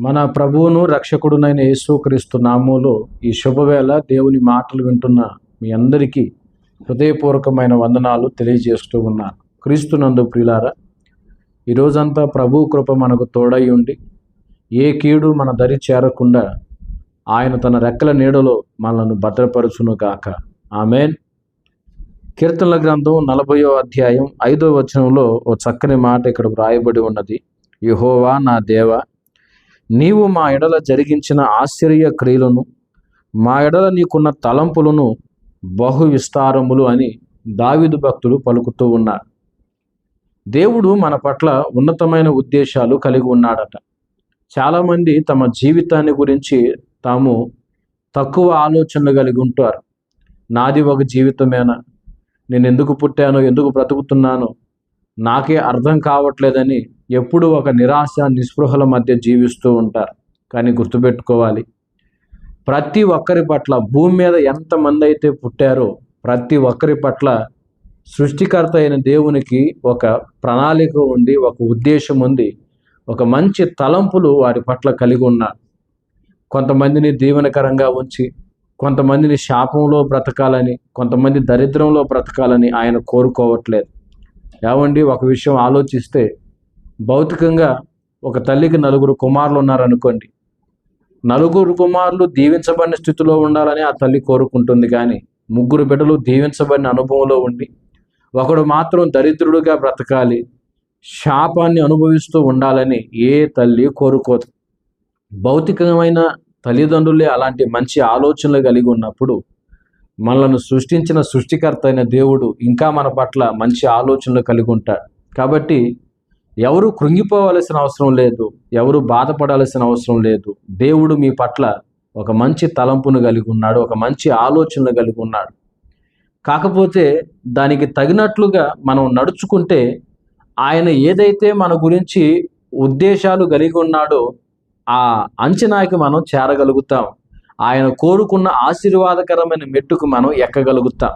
మన ప్రభువును రక్షకుడునైన యేసుక్రీస్తు నామములో ఈ శుభవేళ దేవుని మాటలు వింటున్న మీ అందరికీ హృదయపూర్వకమైన వందనాలు తెలియజేస్తూ ఉన్నాను. క్రీస్తునందు ప్రియులారా ఈ రోజంతా ప్రభు కృప మనకు తోడై ఉండి ఏ కీడు మన దరి చేరకుండా ఆయన తన రెక్కల నీడలో మనల్ని భద్రపరచును గాక. ఆమెన్. కీర్తనల గ్రంథం నలభయో అధ్యాయం ఐదో వచనంలో ఓ చక్కని మాట ఇక్కడ వ్రాయబడి ఉన్నది. యహోవా నా దేవ నీవు మా ఎడల జరిగించిన ఆశ్చర్య క్రియలను మా ఎడల నీకున్న తలంపులను బహు విస్తారములు అని దావిదు భక్తులు పలుకుతూ ఉన్నారు. దేవుడు మన పట్ల ఉన్నతమైన ఉద్దేశాలు కలిగి ఉన్నాడట. చాలామంది తమ జీవితాన్ని గురించి తాము తక్కువ ఆలోచనలు కలిగి ఉంటారు. నాది ఒక జీవితమేనా? నేను ఎందుకు పుట్టానో? ఎందుకు బ్రతుకుతున్నానో? నాకే అర్థం కావట్లేదని ఎప్పుడు ఒక నిరాశ నిస్పృహల మధ్య జీవిస్తూ ఉంటారు. కానీ గుర్తుపెట్టుకోవాలి ప్రతి ఒక్కరి పట్ల భూమి మీద ఎంతమంది అయితే పుట్టారో ప్రతి ఒక్కరి పట్ల సృష్టికర్త అయిన దేవునికి ఒక ప్రణాళిక ఉంది ఒక ఉద్దేశం ఉంది ఒక మంచి తలంపులు వారి పట్ల కలిగి ఉన్నారు. కొంతమందిని దీవెనకరంగా ఉంచి కొంతమందిని శాపంలో బ్రతకాలని కొంతమంది దరిద్రంలో బ్రతకాలని ఆయన కోరుకోవట్లేదు. ఏమండి ఒక విషయం ఆలోచిస్తే భౌతికంగా ఒక తల్లికి నలుగురు కుమారులు ఉన్నారనుకోండి నలుగురు కుమారులు దీవించబడిన స్థితిలో ఉండాలని ఆ తల్లి కోరుకుంటుంది కానీ ముగ్గురు బిడ్డలు దీవించబడిన అనుభవంలో ఉండి ఒకడు మాత్రం దరిద్రుడుగా బ్రతకాలి శాపాన్ని అనుభవిస్తూ ఉండాలని ఏ తల్లి కోరుకోదు. భౌతికమైన తల్లిదండ్రులే అలాంటి మంచి ఆలోచనలు కలిగి ఉన్నప్పుడు మనల్ని సృష్టించిన సృష్టికర్త అయిన దేవుడు ఇంకా మన పట్ల మంచి ఆలోచనలు కలిగి ఉంటాడు. కాబట్టి ఎవరు కృంగిపోవలసిన అవసరం లేదు ఎవరు బాధపడాల్సిన అవసరం లేదు. దేవుడు మీ పట్ల ఒక మంచి తలంపును కలిగి ఉన్నాడు ఒక మంచి ఆలోచనలు కలిగి ఉన్నాడు. కాకపోతే దానికి తగినట్లుగా మనం నడుచుకుంటే ఆయన ఏదైతే మన గురించి ఉద్దేశాలు కలిగి ఉన్నాడో ఆ అంచనాకి మనం చేరగలుగుతాం. ఆయన కోరుకున్న ఆశీర్వాదకరమైన మెట్టుకు మనం ఎక్కగలుగుతాం.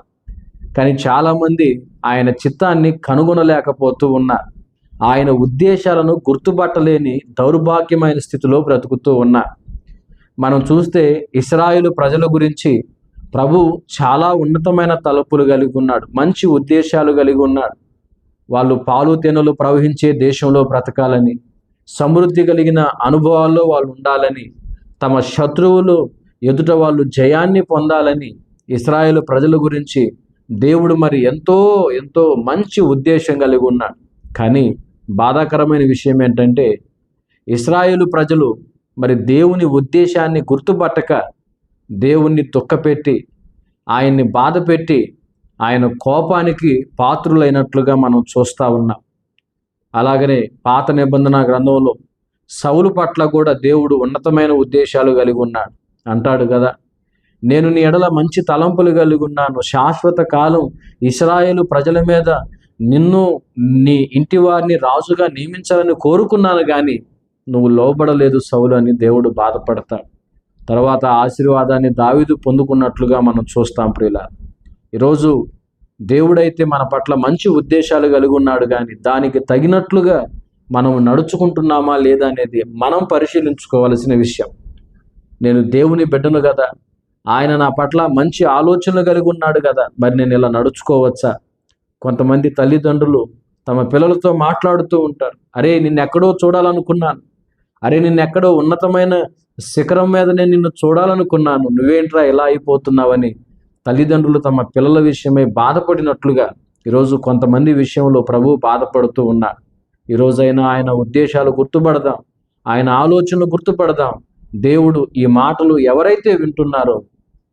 కానీ చాలామంది ఆయన చిత్తాన్ని కనుగొనలేకపోతూ ఉన్నారు. ఆయన ఉద్దేశాలను గుర్తుపట్టలేని దౌర్భాగ్యమైన స్థితిలో బ్రతుకుతూ ఉన్నా. మనం చూస్తే ఇస్రాయిలు ప్రజల గురించి ప్రభు చాలా ఉన్నతమైన తలుపులు కలిగి ఉన్నాడు మంచి ఉద్దేశాలు కలిగి ఉన్నాడు. వాళ్ళు పాలు తేనెలు ప్రవహించే దేశంలో బ్రతకాలని సమృద్ధి కలిగిన అనుభవాల్లో వాళ్ళు ఉండాలని తమ శత్రువులు ఎదుట వాళ్ళు జయాన్ని పొందాలని ఇస్రాయేల్ ప్రజల గురించి దేవుడు మరి ఎంతో ఎంతో మంచి ఉద్దేశం కలిగి ఉన్నాడు. కానీ బాధాకరమైన విషయం ఏంటంటే ఇస్రాయేలు ప్రజలు మరి దేవుని ఉద్దేశాన్ని గుర్తుపట్టక దేవుణ్ణి దుఃఖపెట్టి ఆయన్ని బాధ పెట్టి ఆయన కోపానికి పాత్రులైనట్లుగా మనం చూస్తూ ఉన్నాం. అలాగనే పాత నిబంధన గ్రంథంలో సౌలు పట్ల కూడా దేవుడు ఉన్నతమైన ఉద్దేశాలు కలిగి ఉన్నాడు. అంటాడు కదా నేను నీ ఎడల మంచి తలంపులు కలిగి ఉన్నాను. శాశ్వత కాలం ఇస్రాయేలు ప్రజల మీద నిన్ను నీ ఇంటి వారిని రాజుగా నియమించాలని కోరుకున్నాను కానీ నువ్వు లోబడలేదు సౌలు అని దేవుడు బాధపడతాడు. తర్వాత ఆశీర్వాదాన్ని దావిదు పొందుకున్నట్లుగా మనం చూస్తాం ప్రియుల. ఈరోజు దేవుడైతే మన పట్ల మంచి ఉద్దేశాలు కలిగి ఉన్నాడు కానీ దానికి తగినట్లుగా మనం నడుచుకుంటున్నామా లేదా అనేది మనం పరిశీలించుకోవాల్సిన విషయం. నేను దేవుని బిడ్డను కదా ఆయన నా పట్ల మంచి ఆలోచనలు కలిగి ఉన్నాడు కదా మరి నేను ఇలా నడుచుకోవచ్చా? కొంతమంది తల్లిదండ్రులు తమ పిల్లలతో మాట్లాడుతూ ఉంటారు. అరే నిన్నెక్కడో చూడాలనుకున్నాను. అరే నిన్ను ఎక్కడో ఉన్నతమైన శిఖరం మీద నేను నిన్ను చూడాలనుకున్నాను. నువ్వేంట్రా ఇలా అయిపోతున్నావని తల్లిదండ్రులు తమ పిల్లల విషయమై బాధపడినట్లుగా ఈరోజు కొంతమంది విషయంలో ప్రభు బాధపడుతూ ఉన్నారు. ఈరోజైనా ఆయన ఉద్దేశాలు గుర్తుపడదాం. ఆయన ఆలోచనలు గుర్తుపడదాం. దేవుడు ఈ మాటలు ఎవరైతే వింటున్నారో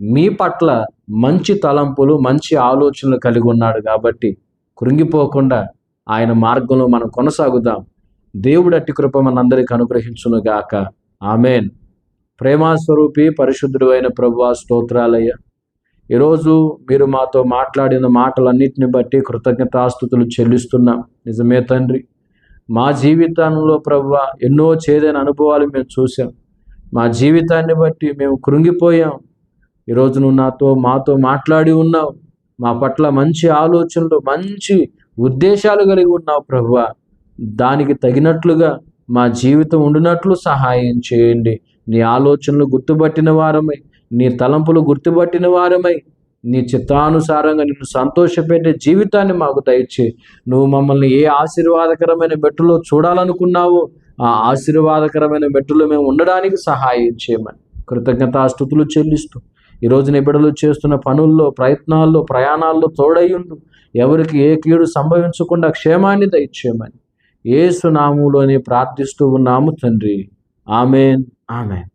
మీ పట్ల మంచి తలంపులు మంచి ఆలోచనలు కలిగి ఉన్నాడు కాబట్టి కృంగిపోకుండా ఆయన మార్గంలో మనం కొనసాగుదాం. దేవుడు అట్టి కృప మనందరికీ అనుగ్రహించును గాక ఆమెన్. ప్రేమాస్వరూపి పరిశుద్ధుడు అయిన ప్రభు స్తోత్రాలయ్య. ఈరోజు మీరు మాతో మాట్లాడిన మాటలన్నిటిని బట్టి కృతజ్ఞతాస్థుతులు చెల్లిస్తున్నాం. నిజమే తండ్రి. మా జీవితంలో ప్రభు ఎన్నో చేదైన అనుభవాలు మేము చూసాం మా జీవితాన్ని బట్టి మేము కృంగిపోయాం. ఈరోజు నువ్వు నాతో మాతో మాట్లాడి ఉన్నావు. మా పట్ల మంచి ఆలోచనలు మంచి ఉద్దేశాలు కలిగి ఉన్నావు ప్రభు దానికి తగినట్లుగా మా జీవితం ఉండినట్లు సహాయం చేయండి. నీ ఆలోచనలు గుర్తుపట్టిన వారమై నీ తలంపులు గుర్తుపట్టిన వారమై నీ చిత్తానుసారంగా నిన్ను సంతోషపెట్టే జీవితాన్ని మాకు దయచే. నువ్వు మమ్మల్ని ఏ ఆశీర్వాదకరమైన మెట్టులో చూడాలనుకున్నావో ఆ ఆశీర్వాదకరమైన మెట్టులో మేము ఉండడానికి సహాయం చేయమని కృతజ్ఞతాస్థుతులు చెల్లిస్తూ ఈరోజు నీ బిడ్డలు చేస్తున్న పనుల్లో ప్రయత్నాల్లో ప్రయాణాల్లో తోడయ్యుండు. ఎవరికి ఏ కీడు సంభవించకుండా క్షేమాన్ని దయచేయమని. ఏసునాములోని ప్రార్థిస్తూ ఉన్నాము తండ్రి. Amen amen.